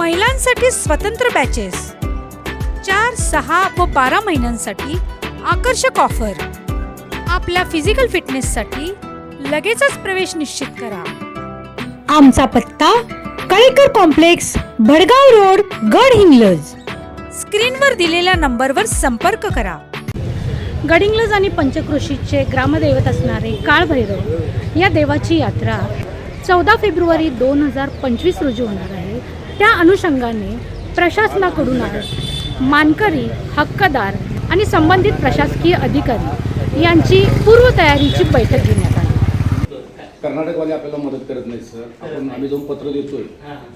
महिलांसाठी स्वतंत्र बॅचेस चार सहा व बारा महिन्यांसाठी आकर्षक ऑफर आपल्या फिजिकल फिटनेससाठी लगेचच प्रवेश निश्चित करा. आमचा पत्ता कळेकर कॉम्प्लेक्स भडगाव रोड गड हिंग्लज. स्क्रीनवर दिलेल्या नंबरवर संपर्क करा. गडिंग्लज आणि पंचक्रोशीचे ग्रामदैवत असणारे काळभैरव या देवाची यात्रा चौदा फेब्रुवारी दोन हजार पंचवीस रोजी होणार आहे. त्या अनुषंगाने प्रशासनाकडून आज मानकरी हक्कदार आणि संबंधित प्रशासकीय अधिकारी यांची पूर्वतयारीची बैठक घेण्यात आली. कर्नाटकवाले आपल्याला मदत करत नाहीत सर. आपण आम्ही जाऊन पत्र देतोय.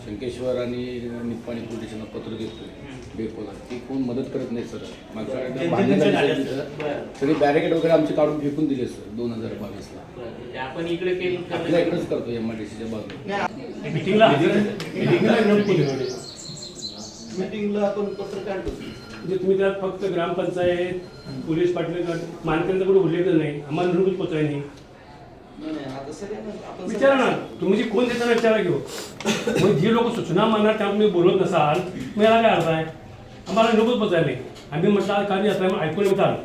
शंकेश्वर आणि निप्पाणी पोलीस स्टेशनला पत्र देतोय. बेकोला ती कोण मदत करत नाही सर. मागच्या वेळेला भांडणं झाली सर. तिथं. सगळे बॅरिकेड वगैरे आमचे काढून फेकून दिले सर दोन हजार बावीसला. आपण इकडे केलं. आपल्या इकडेच करतो एम आय डी सीच्या बाजूला मीटिंगला मीटिंगला विनोद केली मीटिंगला आपण पत्र काढतो म्हणजे तुम्ही त्यात फक्त ग्रामपंचायत पोलीस पाटील मानकांचा कुठे उल्लेख नाही. आम्हाला नोटीस पोचाय नाही. विचारा ना. तुम्ही जे कोण देताना विचारा घेऊ मग जी लोक सूचना मानणार त्या तुम्ही बोलत नसाल मग याला काय अर्थ आहे? आम्हाला नोटीस पोचाय नाही. आम्ही म्हटलं काही असं आहे, ऐकून येत आलं.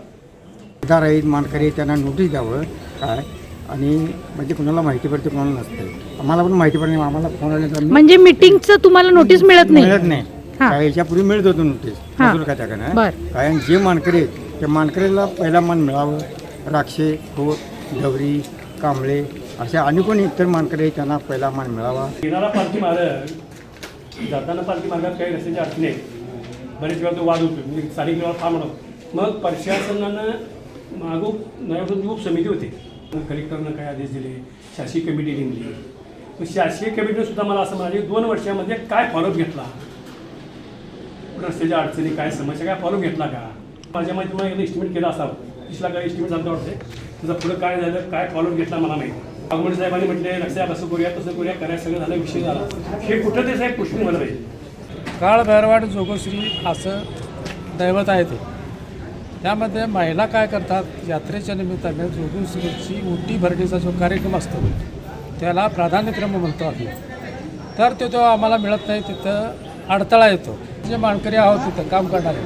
मतदार आहेत मानकरी त्यांना नोटीस द्यावं. काय? आणि म्हणजे कुणाला माहिती पडते कुणाला नसते. आम्हाला पण माहिती पडते आम्हाला फोन आले तर आम्ही म्हणजे मिटिंगचं तुम्हाला नोटीस मिळत मिळत नाही. हा. काय याच्यापूर्वी मिळत होतं नोटीस हा. मजूर बर. आणि जे मानकरी आहेत त्या मानकरीला पहिला मान मिळावं. राक्षे खोत ढवरी कांबळे अशा आणि कोणी इतर मानकरी आहेत त्यांना पहिला मान मिळावा. येणारा पालखी मार्ग जाताना पालखी मार्गात काही रस्त्याची अडचणी आहेत. बरेच वेळा तो वाद होतो म्हणजे स्थानिक वेळा फार म्हणत. मग प्रशासनानं मागून नाही खूप समिती होती. मग कलेक्टरनं काय आदेश दिले? शासकीय कमिटी नेमली. मग शासकीय कमिटीनं सुद्धा मला असं म्हणाले दोन वर्षामध्ये काय फॉलोअप घेतला? रस्त्याच्या अडचणी काय समस्या काय फॉलोअप घेतला का? माझ्या माहिती मला एकदा इस्टिमेट केला असावं. तीसला काय इस्टिमेट झालं वाटते त्याचा पुढं काय झालं काय फॉलोअप घेतला मला माहिती आगमन साहेबांनी म्हटले रस्त्या असं करूया तसं करूया करायला सगळं झालं विषय झाला. हे कुठं ते साहेब पुष्टी मला पाहिजे काळ भैरवाड जोगोश्री असं दैवत आहे ते त्यामध्ये महिला काय करतात यात्रेच्या निमित्ताने जोगश्रीची उटी भरणीचा जो कार्यक्रम असतो त्याला प्राधान्यक्रम म्हणतो आम्ही. तर तो तो आम्हाला मिळत नाही तिथं अडथळा येतो. जे मानकरी आहोत तिथं काम करणारे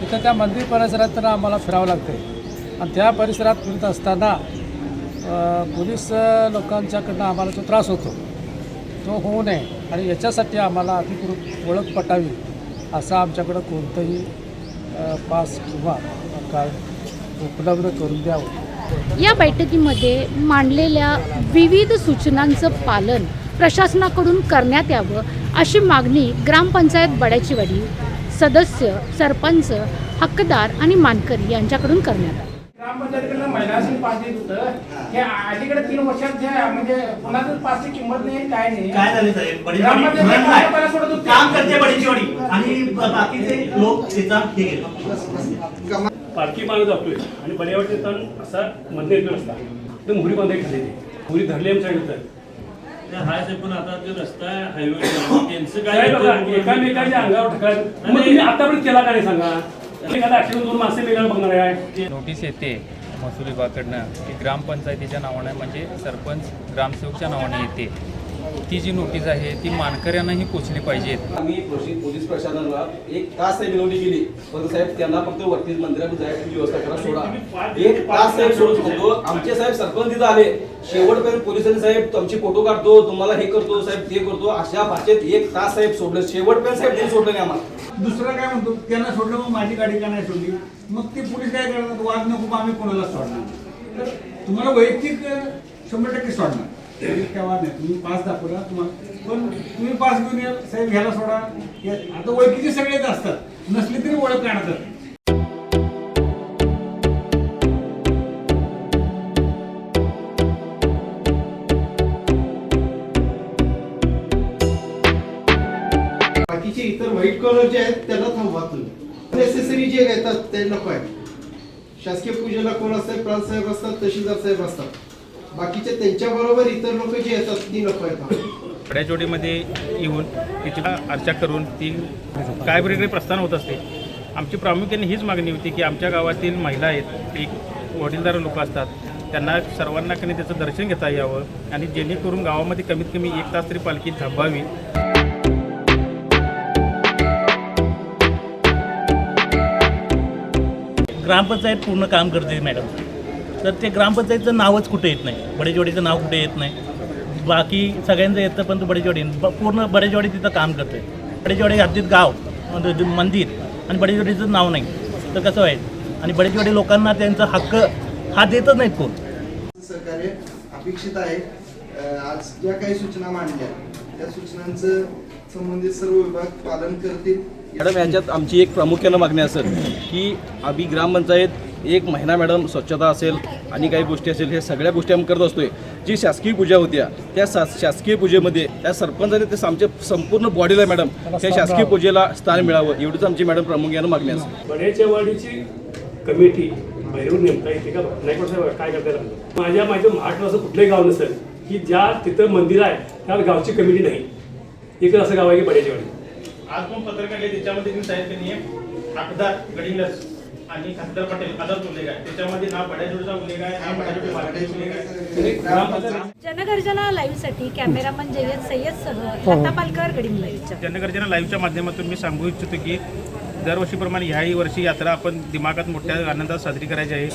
तिथं त्या मंदिर परिसरात तर आम्हाला फिरावं लागते. आणि त्या परिसरात फिरत असताना पोलीस लोकांच्याकडनं आम्हाला जो त्रास होतो तो होऊ नये. आणि याच्यासाठी आम्हाला अधिकृत ओळख पटावी असं आमच्याकडं कोणतंही पास किंवा काय उपलब्ध करून द्यावं? या बैठकीमध्ये मांडलेल्या विविध सूचनांचं पालन प्रशासनाकडून करण्यात यावं अशी मागणी ग्रामपंचायत बड्याचीवाडी सदस्य सरपंच हक्कदार आणि मानकरी यांच्याकडून करण्यात आली. ग्रामपंचायतीकडनं देत होतं. हे अलीकडे तीन वर्षात जे म्हणजे कोणाचंच पासची किंमत नाही काय नाही. काय झाले साहेब? बडीचवाडी ग्रामपंचायत धरण काय आहे. सोडत होते? काम करते बडीचवाडी आणि बाकीचे लोक त्याचा हे घेतात. पालखी मार्ग जातोय. आणि बऱ्यावरचे तण असा मध्ये येतो रस्ता. एकदम मुरी बांधाय खाली मुरी धरली आमच्या इथं. हाय साहेब पण आता जो रस्ता आहे हायवे त्यांचं काय बघा? एकामेकांच्या अंगावर मग तुम्ही आतापर्यंत केला का नाही सांगा? एखादा ऍक्सिडेंट दोन मासे मेल्यावर बघणार आहे. नोटीस येते. महसूल विभागाकडनं की ग्रामपंचायतीच्या नावाने म्हणजे सरपंच ग्रामसेवकच्या नावाने येते. ती जी नोटीस आहे ती मानकऱ्यांनाही पोचली पाहिजेत आम्ही पोलीस पोलीस प्रशासनाला एक तास साहेब विनवणी केली. पण साहेब त्यांना फक्त वरती मंदिरात जायची व्यवस्था करा सोडा. एक तास साहेब सोडत होतो आमचे साहेब सरपंच तिथं आले. शेवटपर्यंत पोलिसांनी साहेब तुमची फोटो काढतो तुम्हाला हे करतो साहेब ते करतो. अशा भाषेत एक तास साहेब सोडलं. शेवटपर्यंत साहेब त्यांनी सोडलं नाही आम्हाला. दुसरं काय म्हणतो त्यांना सोडलं मग माझी गाडी का नाही सोडली? मग ते पोलीस काय करतात वाद नको आम्ही कोणाला सोडणार? तर तुम्हाला वैयक्तिक शंभर टक्के सोडणार. त्यावेळी काय नाही. तुम्ही पास दाखवला तुम्हाला पण तुम्ही पास घेऊन या साहेब घ्यायला सोडा. आता ओळखीचे सगळेच असतात. नसले तरी ओळख काढतात. बाकीचे इतर व्हाईट कलर जे आहेत त्याला थांबवा तुम्ही. नेसेसरी जे येतात ते नको आहे शासकीय पूजेला कोण असतात प्रांतसाहेब असतात तहसीलदार साहेब असतात. बाकीचे त्यांच्या बरोबर इतर लोक जे येतात ती नको आहेत बड्याचोडीमध्ये येऊन तिची अर्चा करून ती काय वेगळे प्रस्थान होत असते. आमची प्रामुख्याने हीच मागणी होती की आमच्या गावातील महिला आहेत एक वडीलधार लोक असतात त्यांना सर्वांना कधी त्याचं दर्शन घेता यावं आणि जेणेकरून गावामध्ये कमीत कमी एक तास तरी पालखी थांबावी. ग्रामपंचायत पूर्ण काम करते मॅडम. तर ते ग्रामपंचायतचं नावच कुठे येत नाही. बडेजवाडीचं नाव कुठे येत नाही. बाकी सगळ्यांचं येतं पण तो बडेजवाडी ब- पूर्ण बडेजवाडी तिथं काम करते बडेजवाडी हद्दीत गाव म्हणजे मंदिर आणि बडेजवाडीचं नाव नाही. तर कसं व्हायचं? आणि बडेजवाडी लोकांना त्यांचा हक्क हा देतच नाहीत कोण. सहकार्य अपेक्षित आहे आज ज्या काही सूचना मांडल्या त्या सूचनांचं संबंधित सर्व विभाग पालन करतील. मॅडम याच्यात आमची एक प्रामुख्यानं मागणी असेल की आम्ही ग्रामपंचायत एक महिना मॅडम स्वच्छता असेल आणि काही गोष्टी असेल हे सगळ्या गोष्टी आम्ही करत असतोय. जी शासकीय पूजा होत्या त्या शासकीय पूजेमध्ये त्या सरपंचाने ते आमच्या संपूर्ण बॉडीला मॅडम त्या शासकीय पूजेला स्थान मिळावं. एवढीच आमची मॅडम प्रामुख्यानं मागणी असेल बड्याच्या वाडीची कमिटी बाहेरून नेमता येते का? नाही काय करता माझ्या माहिती महाराष्ट्रात असं कुठलंही गाव नसेल की ज्या तिथं मंदिर आहे त्या गावची कमिटी नाही. एकच असं गाव आहे की बड्याची वाडी आज पण पत्रकार त्याच्यामध्ये तुम्ही साहेब त्यांनी हकदार गडिंगलस आणि खासदार पटेल अदर उल्लेख आहे. त्याच्यामध्ये ना बड्याजोडचा उल्लेख आहे ना बड्याजोडी मालकाचा उल्लेख आहे. जनगर्जना लाईव्हसाठी कॅमेरामन जय्यद सय्यदसह लता पालकर गडिंग लाईव्हच्या. जनगर्जना लाईव्हच्या माध्यमातून मी सांगू इच्छितो की दरवर्षीप्रमाणे ह्याही वर्षी यात्रा आपण दिमागात मोठ्या आनंदात साजरी करायची आहे.